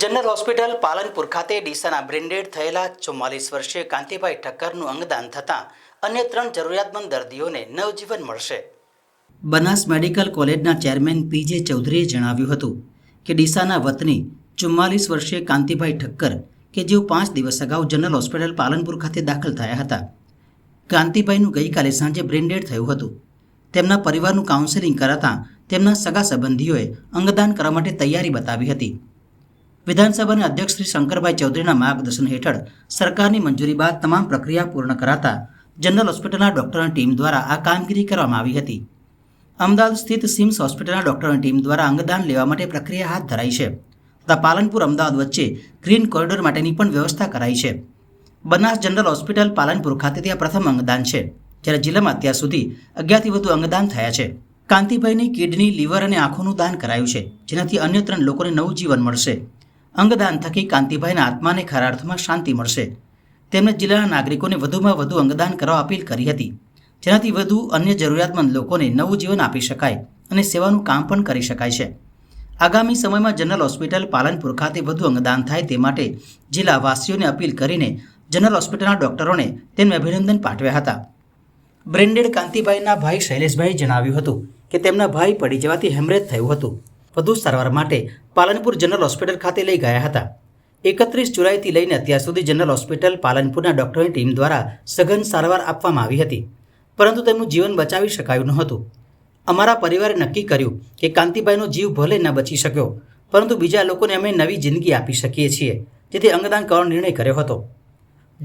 General hospital Palanpur ખાતે ડીસાના branded થયેલા ચુમ્માલીસ વર્ષીય કાંતિભાઈ ઠક્કરનું અંગદાન થતાં અન્ય ત્રણ જરૂરિયાતમંદ દર્દીઓને નવજીવન મળશે. બનાસ મેડિકલ કોલેજના ચેરમેન પીજે ચૌધરીએ જણાવ્યું હતું કે ડીસાના વતની ચુમ્માલીસ વર્ષીય કાંતિભાઈ ઠક્કર કે જેઓ પાંચ દિવસ અગાઉ જનરલ હોસ્પિટલ પાલનપુર ખાતે દાખલ થયા હતા. કાંતિભાઈનું ગઈકાલે સાંજે બ્રેન્ડેડ થયું હતું. તેમના પરિવારનું કાઉન્સેલિંગ કરાતા તેમના સગા સંબંધીઓએ અંગદાન કરવા માટે તૈયારી બતાવી હતી. વિધાનસભાના અધ્યક્ષ શ્રી શંકરભાઈ ચૌધરીના માર્ગદર્શન હેઠળ સરકારની મંજૂરી બાદ તમામ પ્રક્રિયા પૂર્ણ કરાતા જનરલ હોસ્પિટલના ડોક્ટરોની ટીમ દ્વારા આ કામગીરી કરવામાં આવી હતી. અમદાવાદ સ્થિત સિમ્સ હોસ્પિટલના ડોક્ટરોની ટીમ દ્વારા અંગદાન લેવા માટે પ્રક્રિયા હાથ ધરાઈ છે. તથા પાલનપુર અમદાવાદ વચ્ચે ગ્રીન કોરિડોર માટેની પણ વ્યવસ્થા કરાઈ છે. બનાસ જનરલ હોસ્પિટલ પાલનપુર ખાતે આ પ્રથમ અંગદાન છે. જ્યારે જિલ્લામાં અત્યાર સુધી અગિયારથી વધુ અંગદાન થયા છે. કાંતિભાઈની કિડની, લીવર અને આંખોનું દાન કરાયું છે, જેનાથી અન્ય ત્રણ લોકોને નવું જીવન મળશે. અંગદાન થકી કાંતિભાઈના આત્માને ખરા અર્થમાં શાંતિ મળશે. તેમણે જિલ્લાના નાગરિકોને વધુમાં વધુ અંગદાન કરવા અપીલ કરી હતી, જેનાથી વધુ અન્ય જરૂરિયાતમંદ લોકોને નવું જીવન આપી શકાય અને સેવાનું કામ પણ કરી શકાય છે. આગામી સમયમાં જનરલ હોસ્પિટલ પાલનપુર ખાતે વધુ અંગદાન થાય તે માટે જિલ્લાવાસીઓને અપીલ કરીને જનરલ હોસ્પિટલના ડોક્ટરોને તેમને અભિનંદન પાઠવ્યા હતા. બ્રેન્ડેડ કાંતિભાઈના ભાઈ શૈલેષભાઈ જણાવ્યું હતું કે તેમના ભાઈ પડી જવાથી હેમરેજ થયું હતું. વધુ સારવાર માટે પાલનપુર જનરલ હોસ્પિટલ ખાતે લઈ ગયા હતા. એકત્રીસ જુલાઈથી લઈને અત્યાર સુધી જનરલ હોસ્પિટલ પાલનપુરના ડૉક્ટરની ટીમ દ્વારા સઘન સારવાર આપવામાં આવી હતી. પરંતુ તેમનું જીવન બચાવી શકાયું નહોતું. અમારા પરિવારે નક્કી કર્યું કે કાંતિભાઈનો જીવ ભલે ન બચી શક્યો, પરંતુ બીજા લોકોને અમે નવી જિંદગી આપી શકીએ છીએ, જેથી અંગદાન કરવાનો નિર્ણય કર્યો હતો.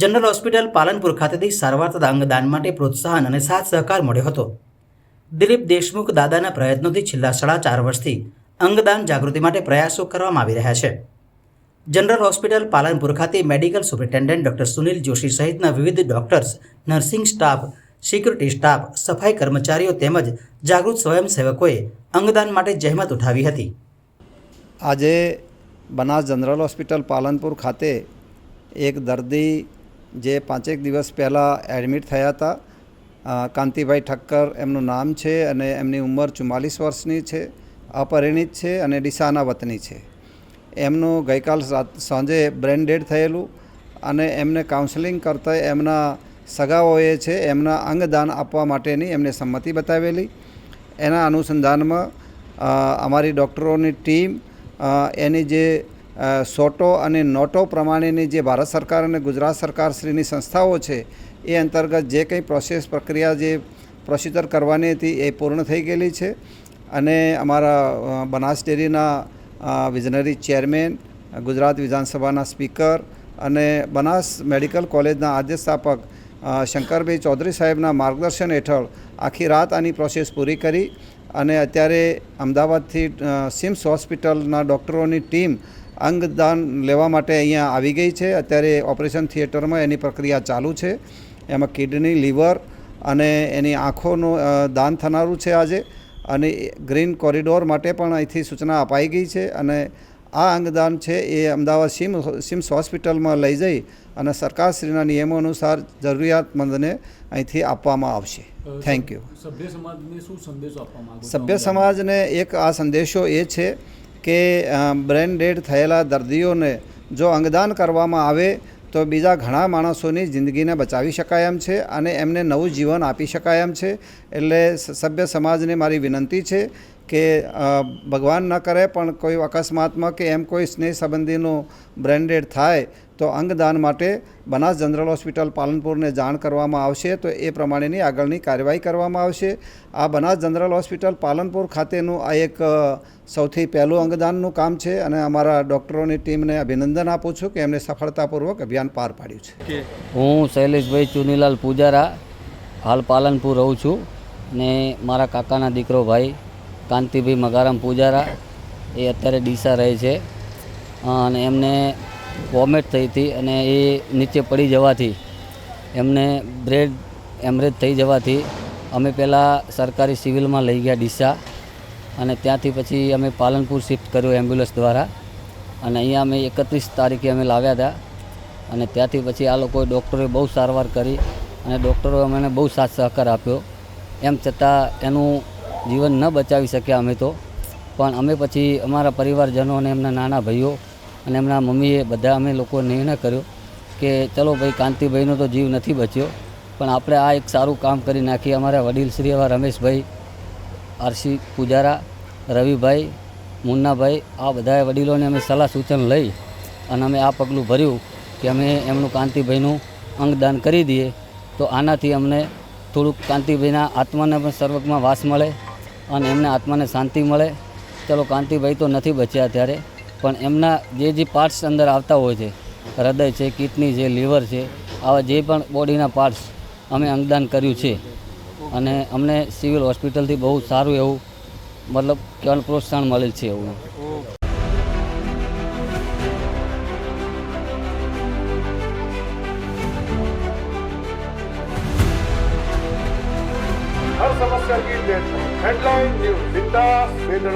જનરલ હોસ્પિટલ પાલનપુર ખાતેથી સારવાર તથા અંગદાન માટે પ્રોત્સાહન અને સાથ સહકાર મળ્યો હતો. દિલીપ દેશમુખ દાદાના પ્રયત્નોથી છેલ્લા સાડા ચાર વર્ષથી અંગદાન જાગૃતિ માટે પ્રયાસો કરવામાં આવી રહ્યા છે. જનરલ હોસ્પિટલ પાલનપુર ખાતે medical superintendent doctor Sunil Joshi સહિતના વિવિધ doctors, nursing staff, security staff, સફાઈ કર્મચારીઓ તેમજ જાગૃત સ્વયંસેવકોએ અંગદાન માટે જહેમત ઉઠાવી હતી. આજે બનાસ જનરલ હોસ્પિટલ પાલનપુર ખાતે એક દર્દી જે પાંચેક દિવસ પહેલાં એડમિટ થયા હતા કાંતિભાઈ ઠક્કર એમનું નામ છે અને એમની ઉંમર ચુમ્માલીસ વર્ષની છે, અપરિણિત છે અને ડીસાના વતની છે. એમનું ગઈકાલ સાંજે બ્રેન ડેડ થયેલું અને એમને કાઉન્સેલિંગ કરતા એમના સગાઓએ છે એમના અંગદાન આપવા માટેની એમને સંમતિ બતાવેલી. એના અનુસંધાનમાં અમારી ડૉક્ટરોની ટીમ એની જે સોટો અને નોટો પ્રમાણેની જે ભારત સરકાર અને ગુજરાત સરકાર શ્રીની સંસ્થાઓ છે, એ અંતર્ગત જે કંઈ પ્રોસેસ પ્રક્રિયા જે પ્રોસિજર કરવાની હતી એ પૂર્ણ થઈ ગયેલી છે. અને અમારા બનાસ ડેરીના વિઝનરી ચેરમેન ગુજરાત વિધાનસભાના સ્પીકર અને બનાસ મેડિકલ કોલેજના આદ્ય સ્થાપક શંકરભાઈ ચૌધરી સાહેબના માર્ગદર્શન હેઠળ આખી રાત આની પ્રોસેસ પૂરી કરી અને અત્યારે અમદાવાદથી સિમ્સ હોસ્પિટલના ડૉક્ટરોની ટીમ અંગદાન લેવા માટે અહીંયા આવી ગઈ છે. અત્યારે ઓપરેશન થિયેટરમાં એની પ્રક્રિયા ચાલુ છે. એમાં કિડની લીવર અને એની આંખોનું દાન થનારું છે આજે. અને ગ્રીન કોરિડોર માટે પણ અહીંથી સૂચના અપાઈ ગઈ છે અને આ અંગદાન છે એ અમદાવાદ સિમ સિમ્સ હોસ્પિટલમાં લઈ જઈ અને સરકારશ્રીના નિયમો અનુસાર જરૂરિયાતમંદને અહીંથી આપવામાં આવશે. થેન્ક યુ સભ્ય સમાજને શું સંદેશો આપવામાં સભ્ય સમાજને એક આ સંદેશો એ છે કે બ્રેન ડેડ થયેલા દર્દીઓને જો અંગદાન કરવામાં આવે, તો બીજા ઘણા માણસોની જિંદગીને બચાવી શકાય એમ છે અને એમને નવું જીવન આપી શકાય એમ છે. એટલે સભ્ય સમાજને મારી વિનંતી છે કે ભગવાન ન કરે પણ કોઈ અકસ્માતમાં કે એમ કોઈ સ્નેહ સંબંધીનું બ્રેન્ડેડ થાય તો અંગદાન માટે બનાસ જનરલ હોસ્પિટલ પાલનપુરને જાણ કરવામાં આવશે. તો એ પ્રમાણેની આગળની કાર્યવાહી કરવામાં આવશે. આ બનાસ જનરલ હોસ્પિટલ પાલનપુર ખાતેનું આ એક સૌથી પહેલું અંગદાનનું કામ છે અને અમારા ડૉક્ટરોની ટીમને અભિનંદન આપું છું કે એમને સફળતાપૂર્વક અભિયાન પાર પાડ્યું છે. હું શૈલેષભાઈ ચુનીલાલ પૂજારા હાલ પાલનપુર રહું છું ને મારા કાકાના દીકરો ભાઈ કાંતિભાઈ મગારામ પૂજારા, એ અત્યારે ડીસા રહે છે. અને એમને વોમેટ થઈ હતી અને એ નીચે પડી જવાથી એમને બ્રેડ એમરેજ થઈ જવાથી અમે પહેલાં સરકારી સિવિલમાં લઈ ગયા ડીસા અને ત્યાંથી પછી અમે પાલનપુર શિફ્ટ કર્યું એમ્બ્યુલન્સ દ્વારા અને અહીંયા અમે એકત્રીસ તારીખે અમે લાવ્યા હતા અને ત્યાંથી પછી આ લોકોએ ડૉક્ટરોએ બહુ સારવાર કરી અને ડૉક્ટરોએ અમને બહુ સાથ સહકાર આપ્યો. એમ છતાં એનું જીવન ન બચાવી શક્યા અમે તો. પણ અમે પછી અમારા પરિવારજનો અને એમના નાના ભાઈઓ અને એમના મમ્મીએ બધા અમે લોકો નિર્ણય કર્યો કે ચલો ભાઈ, કાંતિભાઈનો તો જીવ નથી બચ્યો, પણ આપણે આ એક સારું કામ કરી નાખીએ. અમારા વડીલ શ્રી એવા રમેશભાઈ, આરસી પૂજારા, રવિભાઈ, મુન્નાભાઈ, આ બધા વડીલોને અમે સલાહ સૂચન લઈ અને અમે આ પગલું ભર્યું કે અમે એમનું કાંતિભાઈનું અંગદાન કરી દઈએ. તો આનાથી અમને થોડુંક કાંતિભાઈના આત્માને પણ સર્વકમાં વાસ મળે અને એમને આત્માને શાંતિ મળે. ચલો, કાંતિભાઈ તો નથી બચ્યા ત્યારે પણ એમના જે જે પાર્ટ્સ અંદર આવતા હોય છે, હૃદય છે, કિડની છે લીવર છે, આવા જે પણ બોડીના પાર્ટ્સ અમે અંગદાન કર્યું છે. અને અમને સિવિલ હોસ્પિટલથી બહુ સારું એવું, મતલબ પ્રોત્સાહન મળેલ છે એવું. ਹੈਡਲਾਈਨ ਨਿਊਜ਼ ਬਿੰਦਾ ਬੇਦਣਾ